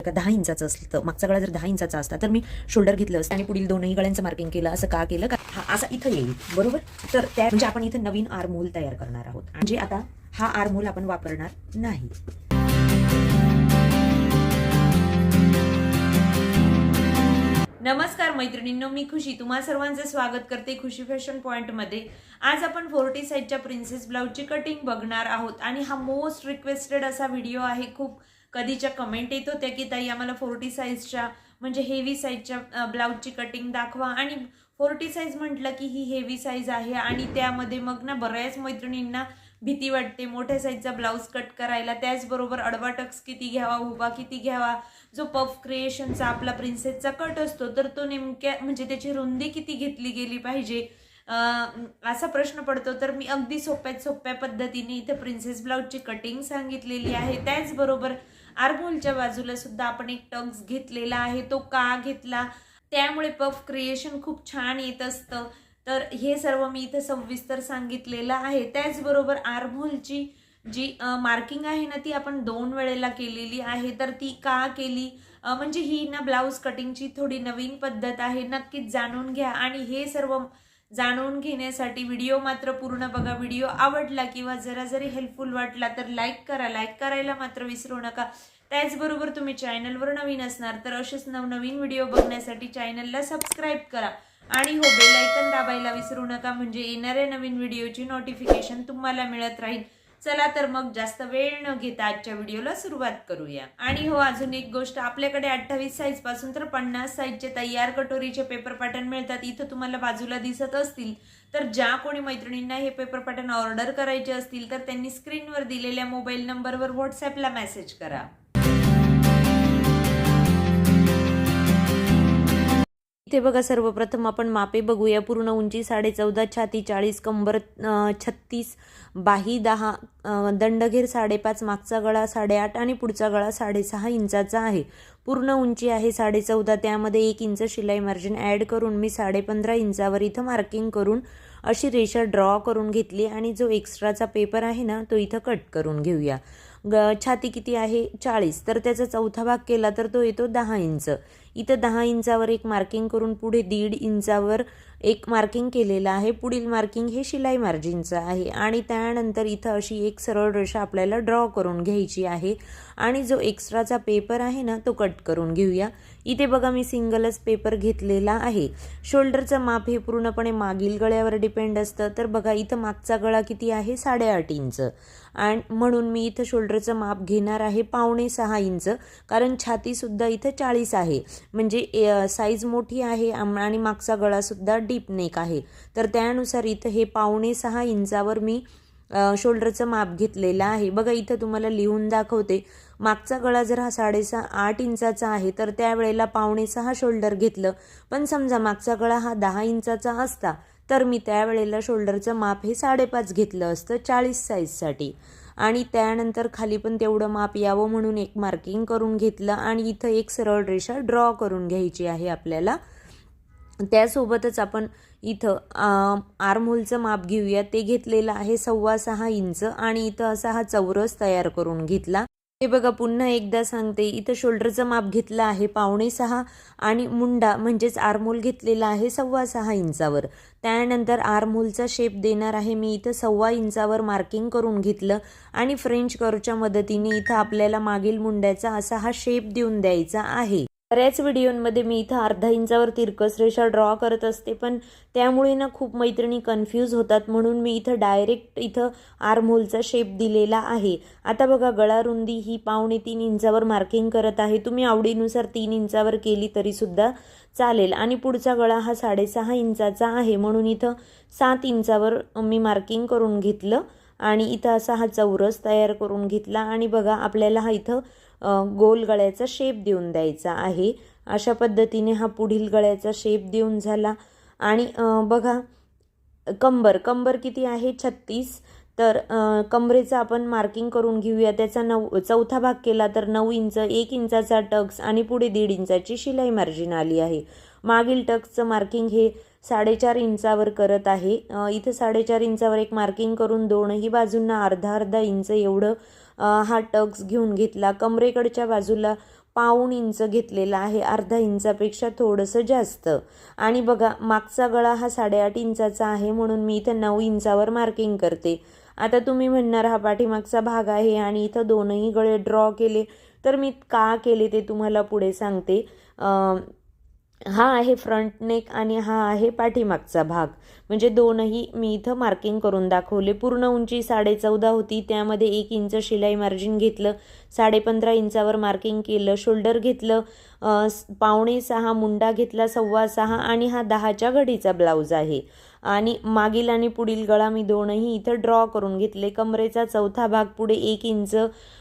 का दहा इंचाचं असलं तर मागचा गळा जर दहा इंचाचा असता तर मी शोल्डर घेतलं असतं आणि पुढील दोनही गळ्यांचं मार्किंग केलं असं का केलं? का हा असा इथं येईल बरोबर? तर त्या म्हणजे आपण इथं नवीन आरमोल तयार करणार आहोत. म्हणजे आता हा आरमोल आपण वापरणार नाही. नमस्कार मैत्रिणींनो मी खुशी. तुम्हा सर्वांचं स्वागत करते खुशी फॅशन पॉईंटमध्ये आज आपण फोर्टी साईजच्या प्रिन्सेस ब्लाऊजची कटिंग बघणार आहोत आणि हा मोस्ट रिक्वेस्टेड असा व्हिडिओ आहे. खूप कधीच्या कमेंट येत होत्या की ताई आम्हाला फोर्टी साईजच्या म्हणजे हेवी साईजच्या ब्लाऊजची कटिंग दाखवा. आणि फोर्टी साईज म्हटलं की ही हेवी साईज आहे. आणि त्यामध्ये मग ना बऱ्याच मैत्रिणींना भीती वाटते मोठ्या साईजचा ब्लाऊज कट करायला. त्याचबरोबर अडवा टक्स किती घ्यावा उभा किती घ्यावा जो पफ क्रिएशनचा आपला प्रिन्सेसचा कट असतो तर तो नेमक्या म्हणजे त्याची रुंदी किती घेतली गेली पाहिजे? असा प्रश्न पडतो. तर मी अगदी सोप्यात सोप्या पद्धतीने इथे प्रिन्सेस ब्लाऊजची कटिंग सांगितलेली आहे. त्याचबरोबर आरमोलच्या बाजूला सुद्धा आपण एक टक्स घेतलेला आहे तो का घेतला? त्यामुळे पफ क्रिएशन खूप छान येत असतं. तर हे सर्व मी इथं सविस्तर सांगितलेलं आहे. त्याचबरोबर आरमोलची जी मार्किंग आहे ना ती आपण दोन वेळेला केलेली आहे. तर ती का केली? म्हणजे ही ना ब्लाऊज कटिंगची थोडी नवीन पद्धत आहे. नक्कीच जाणून घ्या. आणि हे सर्व जाणून घेण्यासाठी व्हिडिओ मात्र पूर्ण बघा. व्हिडिओ आवडला किंवा जरा जरी हेल्पफुल वाटला तर लाईक करा. लाईक करायला मात्र विसरू नका. त्याचबरोबर तुम्ही चॅनलवर नवीन असणार तर असेच नवनवीन व्हिडिओ बघण्यासाठी चॅनलला सबस्क्राईब करा. आणि हो बेलायकन दाबायला विसरू नका. म्हणजे येणाऱ्या नवीन व्हिडिओची नोटिफिकेशन तुम्हाला मिळत राहील. चला तर मग जास्त वेळ न घेता आजच्या व्हिडिओला सुरुवात करूया. आणि हो अजून एक गोष्ट आपल्याकडे अठ्ठावीस साईजपासून तर पन्नास साईजचे तयार कटोरीचे पेपर पॅटर्न मिळतात. इथं तुम्हाला बाजूला दिसत असतील तर ज्या कोणी मैत्रिणींना हे पेपर पॅटर्न ऑर्डर करायचे असतील तर त्यांनी स्क्रीनवर दिलेल्या मोबाईल नंबरवर व्हॉट्सॲपला मेसेज करा. इथे बघा सर्वप्रथम आपण मापे बघूया. पूर्ण उंची साडे चौदा छाती चाळीस कंबर छत्तीस बाही दहा दंडघेर साडेपाच मागचा गळा साडेआठ आणि पुढचा गळा साडेसहा इंचाचा आहे. पूर्ण उंची आहे साडे चौदा त्यामध्ये एक इंच शिलाई मार्जिन ॲड करून मी साडेपंधरा इंचावर इथं मार्किंग करून अशी रेषा ड्रॉ करून घेतली आणि जो एक्स्ट्राचा पेपर आहे ना तो इथं कट करून घेऊया. ग छाती किती आहे? चाळीस. तर त्याचा चौथा भाग केला तर तो येतो दहा इंच. इथं दहा इंचावर एक मार्किंग करून पुढे दीड इंचावर एक मार्किंग केलेलं आहे. पुढील मार्किंग हे शिलाई मार्जिनचं आहे. आणि त्यानंतर इथं अशी एक सरळ रेषा आपल्याला ड्रॉ करून घ्यायची आहे. आणि जो एक्स्ट्राचा पेपर आहे ना तो कट करून घेऊया. इथे बघा मी सिंगलच पेपर घेतलेला आहे. शोल्डरचं माप हे पूर्णपणे मागील गळ्यावर डिपेंड असतं. तर बघा इथं मागचा गळा किती आहे? साडेआठ इंच. आणि म्हणून मी इथं शोल्डरचं माप घेणार आहे पावणे सहा इंच. कारण छातीसुद्धा इथं चाळीस आहे. म्हणजे साईज मोठी आहे आणि मागचा गळासुद्धा डीप नेक आहे. तर त्यानुसार इथं हे पावणे सहा इंचावर मी शोल्डरचं माप घेतलेलं आहे. बघा इथं तुम्हाला लिहून दाखवते. मागचा गळा जर हा साडेसहा आठ इंचाचा आहे तर त्यावेळेला पावणे सहा शोल्डर घेतलं. पण समजा मागचा गळा हा दहा इंचाचा असता तर मी त्यावेळेला शोल्डरचं माप हे साडेपाच घेतलं असतं चाळीस साईजसाठी. आणि त्यानंतर खाली पण तेवढं माप यावं म्हणून एक मार्किंग करून घेतलं. आणि इथं एक सरळ रेषा ड्रॉ करून घ्यायची आहे आपल्याला. त्यासोबतच आपण इथं आर्महोलचं माप घेऊया. ते घेतलेलं आहे सव्वा सहा इंच आणि इथं असा हा चौरस तयार करून घेतला. हे बघा पुन्हा एकदा सांगते. इथं शोल्डरचं माप घेतलं आहे पावणे सहा आणि मुंडा म्हणजेच आरमोल घेतलेला आहे सव्वा सहा इंचावर. त्यानंतर आरमोलचा शेप देणार आहे. मी इथं सव्वा इंचावर मार्किंग करून घेतलं आणि फ्रेंच कर्वच्या मदतीने इथं आपल्याला मागील मुंड्याचा असा हा शेप देऊन द्यायचा आहे. बऱ्याच व्हिडिओमध्ये मी इथं अर्धा इंचावर तिरकस रेषा ड्रॉ करत असते पण त्यामुळे ना खूप मैत्रिणी कन्फ्यूज होतात म्हणून मी इथं डायरेक्ट इथं आर्महोलचा शेप दिलेला आहे. आता बघा गळा रुंदी ही पावणे तीन इंचावर मार्किंग करत आहे. तुम्ही आवडीनुसार तीन इंचावर केली तरीसुद्धा चालेल. आणि पुढचा गळा हा साडेसहा इंचाचा आहे म्हणून इथं सात इंचावर मी मार्किंग करून घेतलं. आणि इथं असा हा चौरस तयार करून घेतला. आणि बघा आपल्याला हा इथं गोल गळ्याचा शेप देऊन द्यायचा आहे. अशा पद्धतीने हा पुढील गळ्याचा शेप देऊन झाला. आणि बघा कंबर कंबर किती आहे? छत्तीस. तर कंबरेचं कमरेचं आपण मार्किंग करून घेऊया. त्याचा नऊ चौथा भाग केला तर नऊ इंच एक इंचाचा टक्स आणि पुढे दीड इंचाची शिलाई मार्जिन आली आहे. मागील टक्सचं मार्किंग हे साडेचार इंचावर करत आहे. इथं साडेचार इंचावर एक मार्किंग करून दोनही बाजूंना अर्धा अर्धा इंच एवढं हा टक्स घेऊन घेतला. कमरेकडच्या बाजूला पाऊण इंच घेतलेला आहे. अर्धा इंचापेक्षा थोडंसं जास्त. आणि बघा मागचा गळा हा साडेआठ इंचाचा आहे म्हणून मी इथं नऊ इंचावर मार्किंग करते. आता तुम्ही म्हणणार हा पाठीमागचा भाग आहे आणि इथं दोनही गळे ड्रॉ केले. तर मी का केले ते तुम्हाला पुढे सांगते. हा आहे फ्रंट नेक आणि हा आहे पाठीमागचा भाग. म्हणजे दोनही मी इथं मार्किंग करून दाखवले. पूर्ण उंची साडे चौदा होती. त्यामध्ये एक इंच शिलाई मार्जिन घेतलं. साडे पंधरा इंचावर मार्किंग केलं. शोल्डर घेतलं. पावणे सहा मुंडा घेतला. सव्वा सहा आणि हा दहाच्या घडीचा ब्लाऊज आहे. आणि मागील आणि पुढील गळा मी दोनही इथं ड्रॉ करून घेतले. कमरेचा चौथा भाग पुढे एक इंच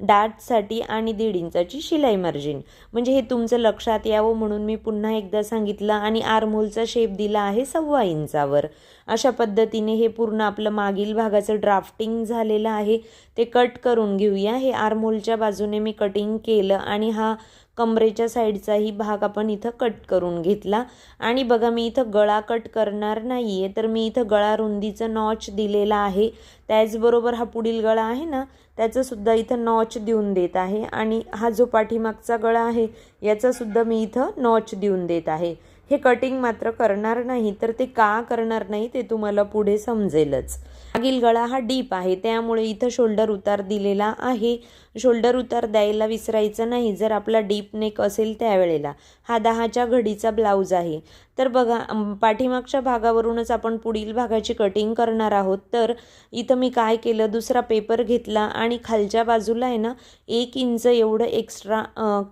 डाटसाठी आणि दीड इंचाची शिलाई मार्जिन म्हणजे हे तुमचं लक्षात यावं म्हणून मी पुन्हा एकदा सांगितलं आणि आरमोलचा शेप दिला आहे सव्वा इंचावर. अशा पद्धतीने हे पूर्ण आपलं मागील भागाचं ड्राफ्टिंग झालेलं आहे. ते कट करून घेऊया. हे आरमोलच्या बाजूने मी कटिंग केलं आणि हा कमरेच्या साईडचाही भाग आपण इथं कट करून घेतला. आणि बघा मी इथं गळा कट करणार नाही आहे तर मी इथं गळा रुंदीचं नॉच दिलेला आहे. त्याचबरोबर हा पुढील गळा आहे ना त्याचंसुद्धा इथं नॉच देऊन देत आहे. आणि हा जो पाठीमागचा गळा आहे याचासुद्धा मी इथं नॉच देऊन देत आहे. हे कटिंग मात्र करणार नाही तर ते का करणार नाही ते तुम्हाला पुढे समजेलच. मागील गळा हा डीप आहे त्यामुळे इथं शोल्डर उतार दिलेला आहे. शोल्डर उतार द्यायला विसरायचं नाही जर आपला डीप नेक असेल त्यावेळेला. हा दहाच्या घडीचा ब्लाऊज आहे. तर बघा पाठीमागच्या भागावरूनच आपण पुढील भागाची कटिंग करणार आहोत. तर इथं मी काय केलं? दुसरा पेपर घेतला आणि खालच्या बाजूला आहे ना एक इंच एवढं एक्स्ट्रा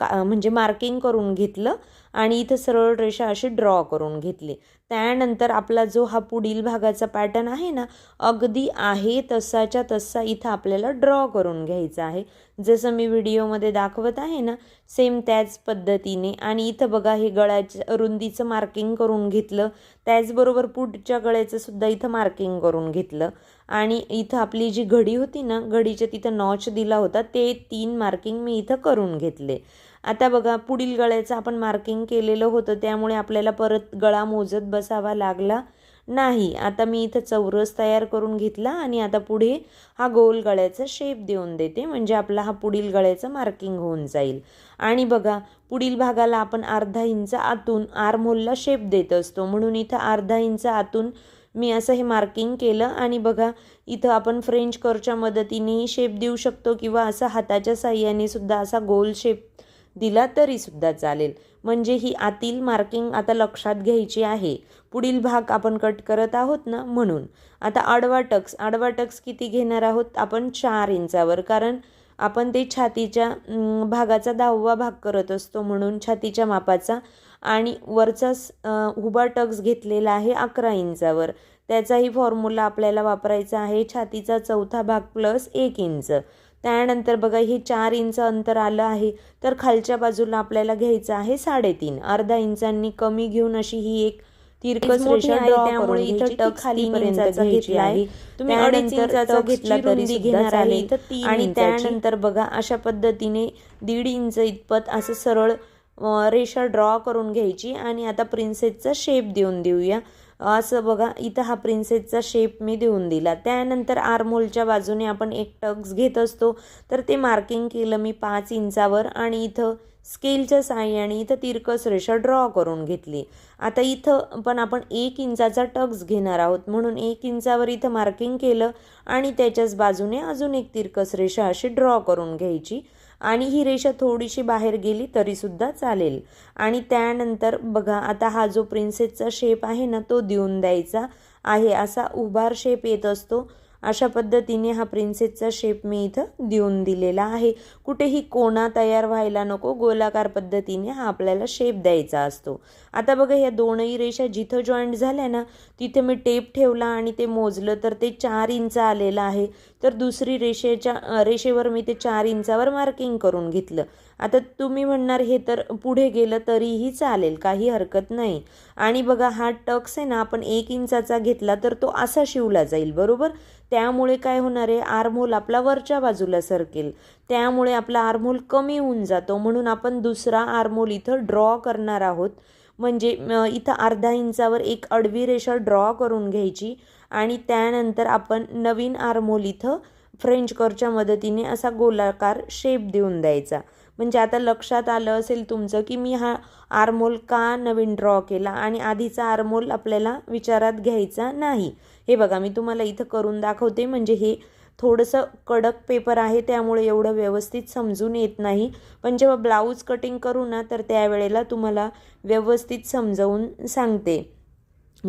का म्हणजे मार्किंग करून घेतलं आणि इथं सरळ रेषा अशी ड्रॉ करून घेतली. त्यानंतर आपला जो हा पुढील भागाचा पॅटर्न आहे ना अगदी आहे तसाच्या तसा इथं आपल्याला ड्रॉ करून घ्यायचा आहे. जसं मी व्हिडिओमध्ये दाखवत आहे ना सेम त्याच पद्धतीने. आणि इथं बघा हे गळ्याच्या रुंदीचं मार्किंग करून घेतलं. त्याचबरोबर पुढच्या गळ्याचं सुद्धा इथं मार्किंग करून घेतलं. आणि इथं आपली जी घडी होती ना घडीच्या तिथं नॉच दिला होता ते तीन मार्किंग मी इथं करून घेतले. आता बघा पुढील गळ्याचं आपण मार्किंग केलेलं होतं त्यामुळे आपल्याला परत गळा मोजत बसावा लागला. नाही. आता मी इथं चौरस तयार करून घेतला आणि आता पुढे हा गोल गळ्याचा शेप देऊन देते. म्हणजे आपला हा पुढील गळ्याचं मार्किंग होऊन जाईल. आणि बघा पुढील भागाला आपण अर्धा इंच आतून आरमोलला शेप देत असतो. म्हणून इथं अर्धा इंच आतून मी असं हे मार्किंग केलं. आणि बघा इथं आपण फ्रेंच करच्या मदतीनेही शेप देऊ शकतो किंवा असा हाताच्या साह्याने सुद्धा असा गोल शेप दिला तरी सुद्धा चालेल. म्हणजे ही आतील मार्किंग आता लक्षात घ्यायची आहे. पुढील भाग आपण कट करत आहोत ना? म्हणून. आता आडवा टक्स. आडवा टक्स किती घेणार आहोत? आपण चार इंचावर. कारण आपण ते छातीच्या भागाचा दहावा भाग करत असतो म्हणून छातीच्या मापाचा. आणि वरचा स- उभा टक्स घेतलेला आहे अकरा इंचावर. त्याचाही फॉर्म्युला आपल्याला वापरायचा आहे. छातीचा चौथा भाग प्लस एक इंच. त्यानंतर बघा हे चार इंच अंतर आलं आहे. तर खालच्या बाजूला आपल्याला घ्यायचं आहे साडेतीन. अर्धा इंचांनी कमी घेऊन अशी ही एक तिरकस रेषा त्यामुळे इथं. टक खालीपर्यंत घेतला आहे. तुम्ही अडीच इंचाचा घेतला तरी घेणार आहे. आणि त्यानंतर बघा अशा पद्धतीने दीड इंच इतपत असं सरळ रेषा ड्रॉ करून घ्यायची. आणि आता प्रिन्सेसचा शेप देऊन देऊया. असं बघा इथं हा प्रिन्सेसचा शेप मी देऊन दिला. त्यानंतर आर्मोलच्या बाजूने आपण एक टक्स घेत असतो. तर ते मार्किंग केलं मी पाच इंचावर आणि इथं स्केलच्या साह्याने इथं तिरकस रेषा ड्रॉ करून घेतली. आता इथं पण आपण एक इंचाचा टक्स घेणार आहोत. म्हणून एक इंचावर इथं मार्किंग केलं आणि त्याच्याच बाजूने अजून एक तिरकस रेषा अशी ड्रॉ करून घ्यायची. आणि ही रेषा थोडीशी बाहेर गेली तरीसुद्धा चालेल. आणि त्यानंतर बघा आता हा जो प्रिन्सेसचा शेप आहे ना तो देऊन द्यायचा आहे. असा उभार शेप येत असतो. अशा पद्धतीने हा प्रिन्सेसचा शेप मी इथं देऊन दिलेला आहे. कुठेही कोणा तयार व्हायला नको गोलाकार पद्धतीने हा आपल्याला शेप द्यायचा असतो. आता बघा ह्या दोनही रेषा जिथं जॉईंट झाल्या ना तिथे मी टेप ठेवला आणि ते मोजलं तर ते चार इंच आलेलं आहे. तर दुसरी रेषेच्या रेषेवर मी ते चार इंचावर मार्किंग करून घेतलं. आता तुम्ही म्हणणार हे तर पुढे गेलं तरीही चालेल काही हरकत नाही. आणि बघा हा टक्स आहे ना आपण एक इंचाचा घेतला तर तो असा शिवला जाईल बरोबर? त्यामुळे काय होणार आहे? आर्मोल आपला वरच्या बाजूला सरकेल. त्यामुळे आपला आर्मोल कमी होऊन जातो. म्हणून आपण दुसरा आर्मोल इथं ड्रॉ करणार आहोत. म्हणजे इथं अर्धा इंचावर एक अडवी रेषा ड्रॉ करून घ्यायची. आणि त्यानंतर आपण नवीन आर्मोल इथं फ्रेंच करच्या मदतीने असा गोलाकार शेप देऊन द्यायचा. म्हणजे आता लक्षात आलं असेल तुमचं की मी हा आरमोल का नवीन ड्रॉ केला आणि आधीचा आरमोल आपल्याला विचारात घ्यायचा नाही. हे बघा मी तुम्हाला इथं करून दाखवते. म्हणजे हे थोडंसं कडक पेपर आहे त्यामुळे एवढं व्यवस्थित समजून येत नाही. पण जेव्हा ब्लाऊज कटिंग करू ना तर त्यावेळेला तुम्हाला व्यवस्थित समजावून सांगते.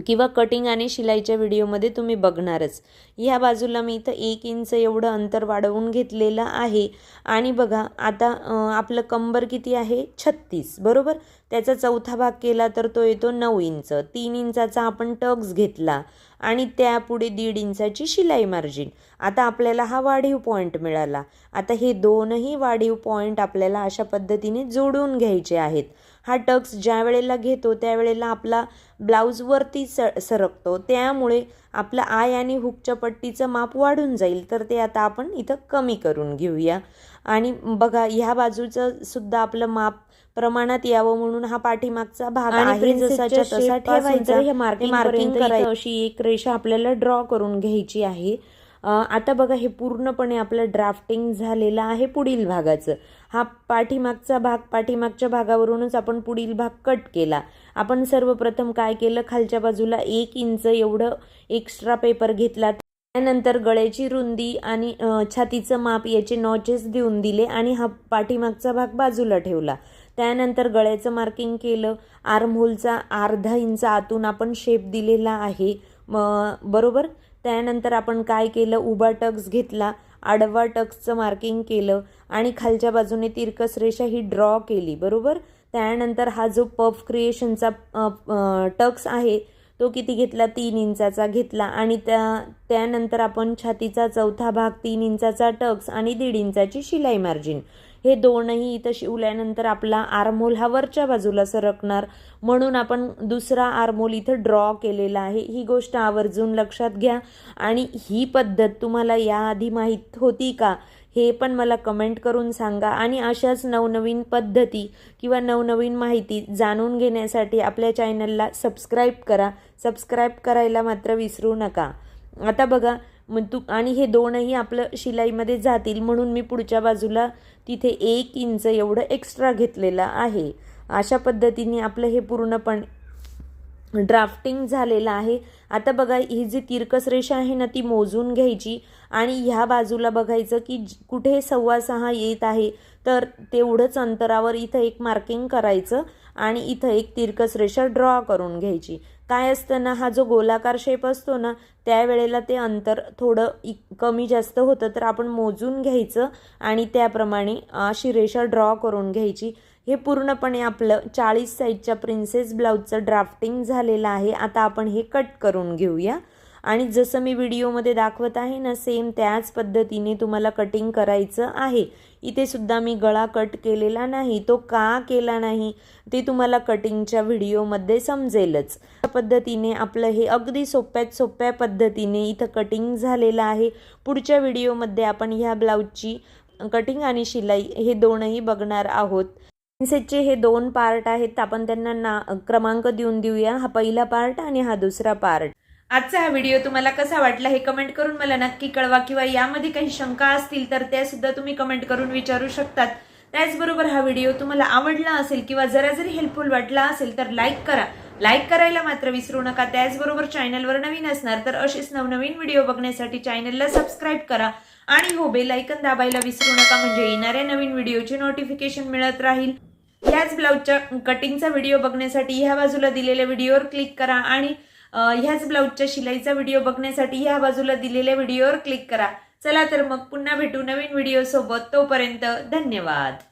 किंवा कटिंग आणि शिलाईच्या व्हिडिओमध्ये तुम्ही बघणारच. ह्या बाजूला मी इथं एक इंच एवढं अंतर वाढवून घेतलेलं आहे. आणि बघा आता आपलं कंबर किती आहे? छत्तीस बरोबर? त्याचा चौथा भाग केला तर तो येतो नऊ इंच. तीन इंचाचा आपण टक्स घेतला. आणि त्यापुढे दीड इंचाची शिलाई मार्जिन आता आपल्याला हा वाढीव पॉईंट मिळाला. आता हे दोनही वाढीव पॉईंट आपल्याला अशा पद्धतीने जोडून घ्यायचे आहेत. हा टक्स ज्या वेळेला घेतो त्यावेळेला आपला ब्लाऊज वरती स सरकतो. त्यामुळे आपलं आय आणि हुकच्या पट्टीचं माप वाढून जाईल. तर ते आता आपण इथं कमी करून घेऊया. आणि बघा ह्या बाजूचं सुद्धा आपलं माप प्रमाणात यावं म्हणून हा पाठीमागचा भाग आणि जसाच्या तसा ठेवायचा मार्किंग करायची. अशी एक रेषा आपल्याला ड्रॉ करून घ्यायची आहे. आता बघा हे पूर्णपणे आपलं ड्राफ्टिंग झालेलं आहे पुढील भागाचं. हा पाठीमागचा भाग पाठीमागच्या भागावरूनच आपण पुढील भाग कट केला. आपण सर्वप्रथम काय केलं? खालच्या बाजूला एक इंच एवढं एक्स्ट्रा पेपर घेतला. त्यानंतर गळ्याची रुंदी आणि छातीचं माप याचे नॉचेस देऊन दिले आणि हा पाठीमागचा भाग बाजूला ठेवला. त्यानंतर गळ्याचं मार्किंग केलं. आर्महोलचा अर्धा इंच आतून आपण शेप दिलेला आहे. म बरोबर? त्यानंतर आपण काय केलं? उभा टक्स घेतला. आडवा टक्सचं मार्किंग केलं. आणि खालच्या बाजूने तिरकस रेषा ही ड्रॉ केली. बरोबर? त्यानंतर हा जो पफ क्रिएशनचा टक्स आहे तो किती घेतला? तीन इंचाचा घेतला. आणि त्या त्यानंतर आपण छातीचा चौथा भाग तीन इंचाचा टक्स आणि दीड इंचाची शिलाई मार्जिन हे दोनही इथं शिवल्यानंतर आपला आरमोल हा वरच्या बाजूला सरकणार. म्हणून आपण दुसरा आरमोल इथं ड्रॉ केलेला आहे. ही गोष्ट आवर्जून लक्षात घ्या. आणि ही पद्धत तुम्हाला याआधी माहीत होती का? हे पण मला कमेंट करून सांगा. आणि अशाच नवनवीन पद्धती किंवा नवनवीन माहिती जाणून घेण्यासाठी आपल्या चॅनलला सबस्क्राईब करा. सबस्क्राईब करायला मात्र विसरू नका. आता बघा मग तू आणि हे दोनही आपलं शिलाईमध्ये जातील म्हणून मी पुढच्या बाजूला तिथे एक इंच एवढं एक्स्ट्रा घेतलेलं आहे. अशा पद्धतीने आपलं हे पूर्णपणे ड्राफ्टिंग झालेलं आहे. आता बघा ही जी तिरकस रेषा आहे ना ती मोजून घ्यायची. आणि ह्या बाजूला बघायचं की कुठे सव्वा सहा येत आहे तर तेवढंच अंतरावर इथं एक मार्किंग करायचं आणि इथं एक तिरकस रेषा ड्रॉ करून घ्यायची. काय असतं ना हा जो गोलाकार शेप असतो ना त्यावेळेला ते अंतर थोडं इ कमी जास्त होतं तर आपण मोजून घ्यायचं आणि त्याप्रमाणे अशी रेषा ड्रॉ करून घ्यायची. हे पूर्णपणे आपलं चाळीस साईजच्या प्रिन्सेस ब्लाऊजचं ड्राफ्टिंग झालेलं आहे. आता आपण हे कट करून घेऊया. आणि जसं मी व्हिडिओमध्ये दाखवत आहे ना सेम त्याच पद्धतीने तुम्हाला कटिंग करायचं आहे. इथे सुद्धा मी गळा कट केलेला नाही तो का केला नाही ते तुम्हाला कटिंगच्या व्हिडिओमध्ये समजेलच. त्या पद्धतीने आपलं हे अगदी सोप्यात सोप्या पद्धतीने इथं कटिंग झालेलं आहे. पुढच्या व्हिडिओमध्ये आपण ह्या ब्लाऊजची कटिंग आणि शिलाई हे दोनही बघणार आहोत. प्रिन्सेसचे हे दोन पार्ट आहेत. आपण त्यांना ना क्रमांक देऊन देऊया. हा पहिला पार्ट आणि हा दुसरा पार्ट आजचा हा व्हिडिओ तुम्हाला कसा वाटला हे कमेंट करून मला नक्की कळवा. किंवा यामध्ये काही शंका असतील तर त्या सुद्धा तुम्ही कमेंट करून विचारू शकतात. त्याचबरोबर हा व्हिडिओ तुम्हाला आवडला असेल किंवा जरा जरी हेल्पफुल वाटला असेल तर लाईक करा. लाईक करायला मात्र विसरू नका. त्याचबरोबर चॅनलवर नवीन असणार तर असेच नवनवीन व्हिडिओ बघण्यासाठी चॅनलला सबस्क्राईब करा. आणि हो बेल ऐकन दाबायला विसरू नका म्हणजे येणाऱ्या नवीन व्हिडिओचे नोटिफिकेशन मिळत राहील. ह्याच ब्लाऊजच्या कटिंगचा व्हिडिओ बघण्यासाठी ह्या बाजूला दिलेल्या व्हिडिओवर क्लिक करा आणि ह्याच ब्लाऊजच्या शिलाईचा व्हिडिओ बघण्यासाठी ह्या बाजूला दिलेल्या व्हिडिओवर क्लिक करा. चला तर मग पुन्हा भेटू नवीन व्हिडिओसोबत. तोपर्यंत धन्यवाद.